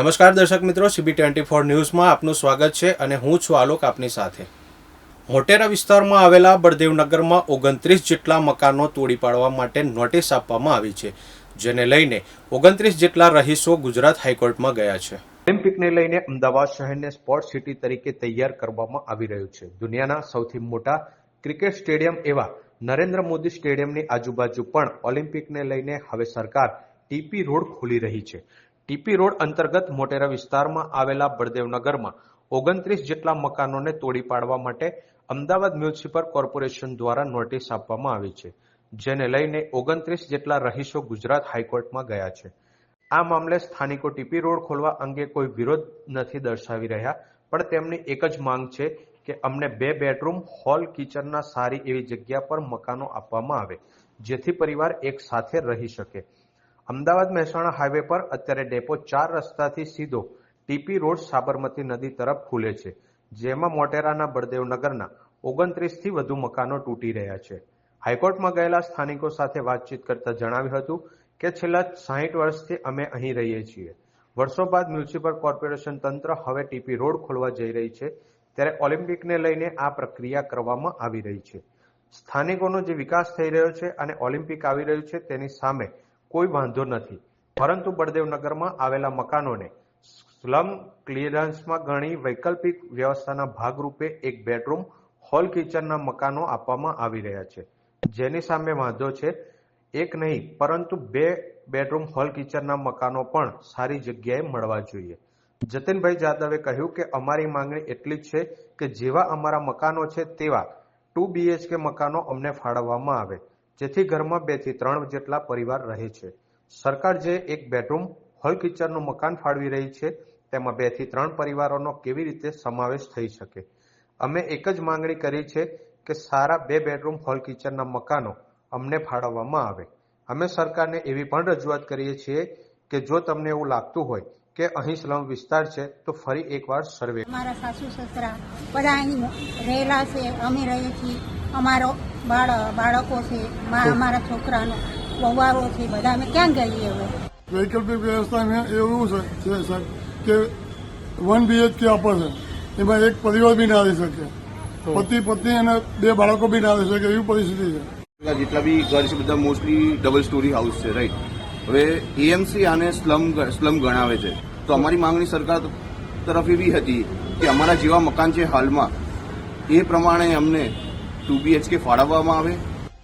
નમસ્કાર દર્શક મિત્રો સીબી ટ્વેન્ટી ફોર ન્યૂઝમાં આપનું સ્વાગત છે અને હું છું આલોક આપની સાથે. મોટેરા વિસ્તારમાં આવેલા બળદેવનગરમાં ઓગણત્રીસ જેટલા મકાનો તોડી પાડવા માટે નોટિસ આપવામાં આવી છે, જેને લઈને ઓગણત્રીસ જેટલા રહીશો ગુજરાત હાઈકોર્ટમાં ગયા છે. ઓલિમ્પિકને લઈને અમદાવાદ શહેરને સ્પોર્ટ સિટી તરીકે તૈયાર કરવામાં આવી રહ્યું છે. દુનિયાના સૌથી મોટા ક્રિકેટ સ્ટેડિયમ એવા નરેન્દ્ર મોદી સ્ટેડિયમની આજુબાજુ પણ ઓલિમ્પિકને લઈને હવે સરકાર ટીપી રોડ ખોલી રહી છે. ટીપી રોડ અંતર્ગત મોટેરા વિસ્તારમાં આવેલા બળદેવનગરમાં ઓગણત્રીસ જેટલા મકાનોને તોડી પાડવા માટે અમદાવાદ મ્યુનિસિપલ કોર્પોરેશન દ્વારા નોટિસ આપવામાં આવી છે, જેને લઈને ઓગણત્રીસ જેટલા રહીશો ગુજરાત હાઈકોર્ટમાં ગયા છે. આ મામલે સ્થાનિકો ટીપી રોડ ખોલવા અંગે કોઈ વિરોધ નથી દર્શાવી રહ્યા, પણ તેમની એક જ માંગ છે કે અમને બે બેડરૂમ, હોલ, કિચનના સારી એવી જગ્યા પર મકાનો આપવામાં આવે, જેથી પરિવાર એક સાથે રહી શકે. અમદાવાદ મહેસાણા હાઈવે પર અત્યારે ડેપો ચાર રસ્તાથી સીધો ટીપી રોડ સાબરમતી નદી તરફ ખુલે છે, જેમાં મોટેરાના બળદેવનગરના ઓગણત્રીસથી વધુ મકાનો તૂટી રહ્યા છે. હાઈકોર્ટમાં ગયેલા સ્થાનિકો સાથે વાતચીત કરતા જણાવ્યું હતું કે છેલ્લા સાહીઠ વર્ષથી અમે અહીં રહીએ છીએ. વર્ષો બાદ મ્યુનિસિપલ કોર્પોરેશન તંત્ર હવે ટીપી રોડ ખોલવા જઈ રહી છે, ત્યારે ઓલિમ્પિકને લઈને આ પ્રક્રિયા કરવામાં આવી રહી છે. સ્થાનિકોનો જે વિકાસ થઈ રહ્યો છે અને ઓલિમ્પિક આવી રહ્યું છે તેની સામે કોઈ વાંધો નથી. પરંતુ બળદેવનગરમાં આવેલા મકાનોને સ્લમ ક્લિયરન્સમાં ઘણી વૈકલ્પિક વ્યવસ્થાના ભાગરૂપે એક બેડરૂમ, હોલ કિચનના મકાનો આપવામાં આવી રહ્યા છે. જેની સામે વાંધો છે, એક નહીં, પરંતુ બે બેડરૂમ, હોલ કિચનના મકાનો પણ સારી જગ્યાએ મળવા જોઈએ. જતિનભાઈ જાદવે કહ્યું કે અમારી માંગણી એટલી જ છે કે જેવા અમારા મકાનો છે તેવા ટુ બીએચકે મકાનો અમને ફાળવવામાં આવે. જેથી ઘરમાં બેથી ત્રણ જેટલા પરિવાર રહે છે. સરકાર જે એક બેડરૂમ હોલ કિચનનું મકાન ફાળવી રહી છે, તેમાં બેથી ત્રણ પરિવારોનો કેવી રીતે સમાવેશ થઈ શકે? અમે એક જ માંગણી કરી છે કે સારા બે બેડરૂમ હોલ કિચનના મકાનો અમને ફાળવવામાં આવે. અમે સરકારને એવી પણ રજૂઆત કરીએ છીએ કે જો તમને એવું લાગતું હોય કે અહીં સ્લમ વિસ્તાર છે, તો ફરી એકવાર સર્વે મારા સાસુ સસરા બધા અહીં રહેલા છે, અમે રહીએ છીએ. અમારો બાળકો છે મા અમારા છોકરાનો વવારો છે બધા અમે ક્યાં ગઈએ હવે? વૈકલ્પિક વ્યવસ્થા એવું છે છે સાહેબ કે વન બીએચકે આપે છે. એમાં એક પરિવાર બી ના રહી શકે. પતિ પત્ની અને બે બાળકો બી ના રહી શકે એવી પરિસ્થિતિ છે. જેટલા બી ઘર છે બધા મોસ્ટલી ડબલ સ્ટોરી હાઉસ છે રાઈટ હવે એએમસી આને સ્લમ સ્લમ ગણાવે છે. તો અમારી માંગણી સરકાર તરફ એવી હતી કે અમારા જેવા મકાન છે હાલમાં એ પ્રમાણે અમને ટુ બીએચકે ફાળવવામાં આવે?